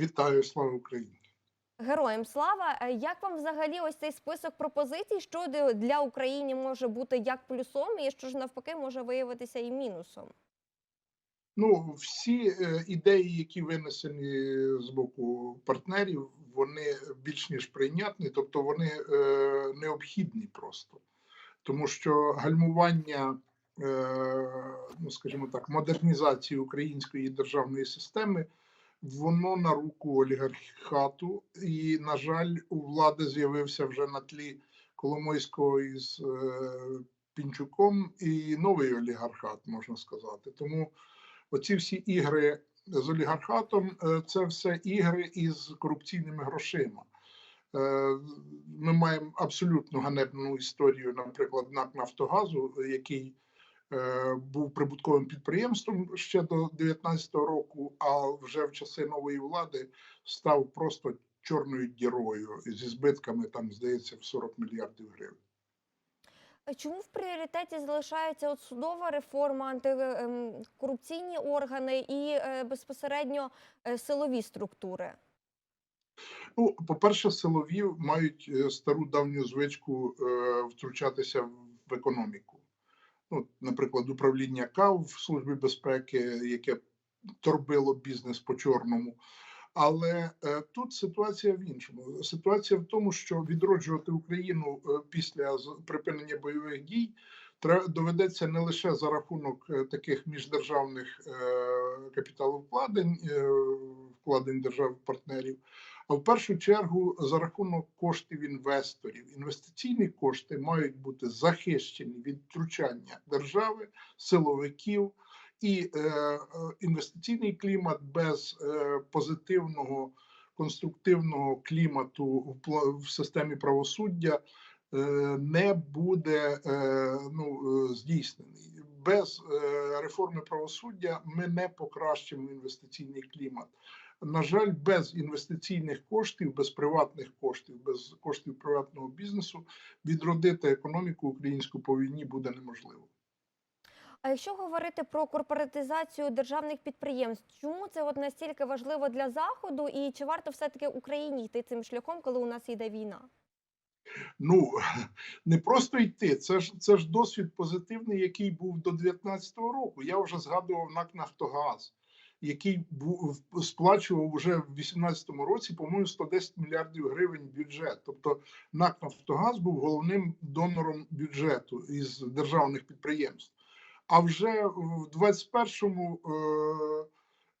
Вітаю, слава Україні! Героям слава! Е, Як вам взагалі ось цей список пропозицій, що для України може бути як плюсом, і що ж навпаки може виявитися і мінусом? Ну, всі е, ідеї, які винесені з боку партнерів, вони більш ніж прийнятні, тобто вони е, необхідні просто. Тому що гальмування, е, ну скажімо так, модернізації української державної системи, воно на руку олігархату, і, на жаль, у влади з'явився вже на тлі Коломойського із е, Пінчуком і новий олігархат, можна сказати. Тому оці всі ігри з олігархатом е, це все ігри із корупційними грошима. Е, Ми маємо абсолютно ганебну історію, наприклад, НАК Нафтогазу, який був прибутковим підприємством ще до 2019 року, а вже в часи нової влади став просто чорною дірою зі збитками, там здається, в 40 мільярдів гривень. Е, Чому в пріоритеті залишається от судова реформа, антикорупційні органи і е, безпосередньо е, силові структури? Ну, по-перше, силові мають е, стару давню звичку е, втручатися в економіку. Ну, наприклад, управління КАВ в Службі безпеки, яке торбило бізнес по чорному. Але е, тут ситуація в іншому. Ситуація в тому, що відроджувати Україну е, після припинення бойових дій доведеться не лише за рахунок е, таких міждержавних капіталовкладень, вкладень держав-партнерів, а в першу чергу за рахунок коштів інвесторів. Інвестиційні кошти мають бути захищені від втручання держави, силовиків. І е, е, інвестиційний клімат без е, позитивного конструктивного клімату в, в системі правосуддя е, не буде е, ну, е, здійснений. Без е, реформи правосуддя ми не покращимо інвестиційний клімат. На жаль, без інвестиційних коштів, без приватних коштів, без коштів приватного бізнесу відродити економіку українську по війні буде неможливо. А якщо говорити про корпоратизацію державних підприємств, чому це от настільки важливо для заходу, і чи варто все-таки Україні йти цим шляхом, коли у нас йде війна? Ну не просто йти. Це ж це ж досвід позитивний, який був до 2019 року. Я вже згадував НАК Нафтогаз, який був сплачував вже в 2018 році, по-моєму, 110 мільярдів гривень бюджет. Тобто НАК Нафтогаз був головним донором бюджету із державних підприємств. А вже в 21-му е,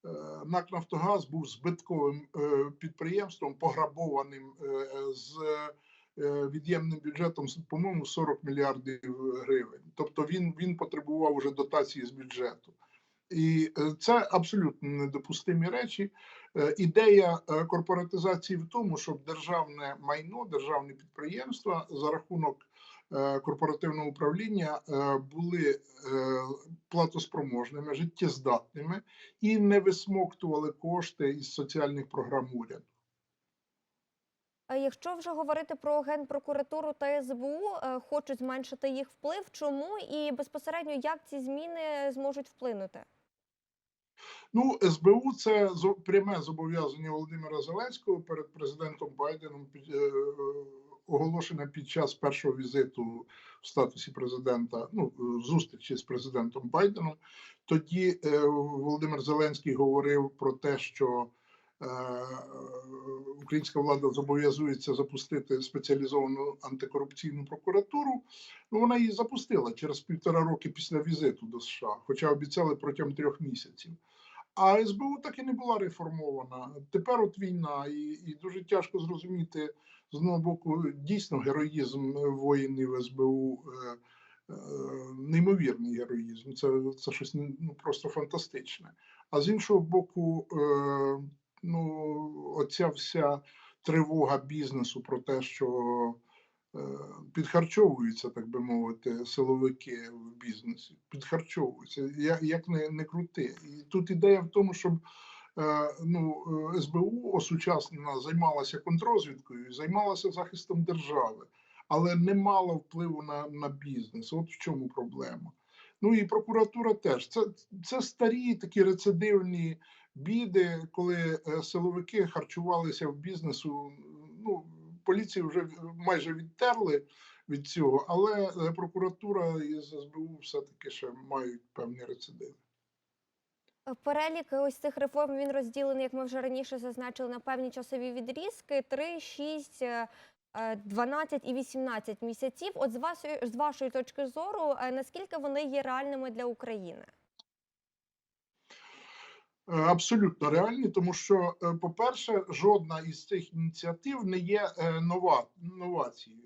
е, НАК Нафтогаз був збитковим е, підприємством, пограбованим з від'ємним бюджетом, по-моєму, 40 мільярдів гривень. Тобто він, він потребував уже дотації з бюджету. І е, це абсолютно недопустимі речі. Е, Ідея е, корпоратизації в тому, щоб державне майно, державні підприємства за рахунок корпоративного управління були платоспроможними, життєздатними і не висмоктували кошти із соціальних програм уряду. А якщо вже говорити про генпрокуратуру та СБУ, хочуть зменшити їх вплив, чому і безпосередньо як ці зміни зможуть вплинути? Ну, СБУ це пряме зобов'язання Володимира Зеленського перед президентом Байденом під- е, оголошене під час першого візиту в статусі президента, ну е, зустрічі з президентом Байденом. Тоді е, Володимир Зеленський говорив про те, що е, українська влада зобов'язується запустити спеціалізовану антикорупційну прокуратуру. Ну, вона її запустила через півтора роки після візиту до США, хоча обіцяли протягом трьох місяців. А СБУ так і не була реформована. Тепер от війна, і, і дуже тяжко зрозуміти з одного боку дійсно героїзм воїнів СБУ. Е, е, Неймовірний героїзм, це, це щось ну, просто фантастичне. А з іншого боку, е, ну, оця вся тривога бізнесу про те, що підхарчовуються, так би мовити, силовики в бізнесі. Підхарчовуються, як, не, не крути. І тут ідея в тому, щоб е, ну, е, СБУ осучаснена займалася контрозвідкою, і займалася захистом держави, але не мала впливу на, на бізнес. От в чому проблема. Ну і прокуратура теж. Це, це старі такі рецидивні біди, коли е, силовики харчувалися в бізнесу. Ну, поліцію вже майже відтерли від цього, але е, прокуратура і СБУ все-таки ще мають певні рецидиви. Е, Перелік ось цих реформ він розділений, як ми вже раніше зазначили, на певні часові відрізки: 3, 6, е, е, 12 і 18 місяців. От з вашої, з вашої точки зору, е, наскільки вони є реальними для України? Е, Абсолютно реальні, тому що, е, по-перше, жодна із цих ініціатив не є е, нова новацією.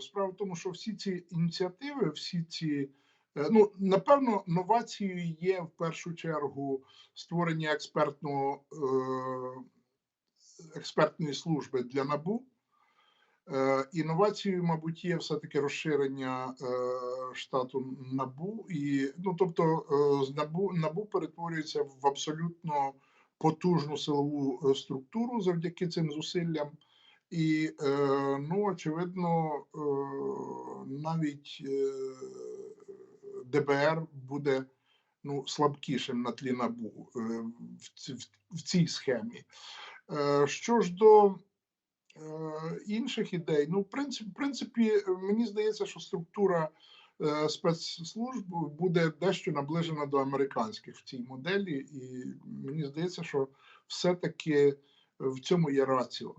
Справа в тому, що всі ці ініціативи, всі ці ну напевно, новацією є в першу чергу створення експертного експертної служби для набу. Е, Інновацією, мабуть, є все-таки розширення е, штату набу, і ну тобто е, набу набу перетворюється в абсолютно потужну силову структуру завдяки цим зусиллям. І ну очевидно, навіть ДБР буде ну слабкішим на тлі набу в, ці- в, в цій схемі. Що ж до інших ідей. Ну, в принципі, в принципі, мені здається, що структура е, спецслужб буде дещо наближена до американських в цій моделі, і мені здається, що все-таки в цьому є раціо.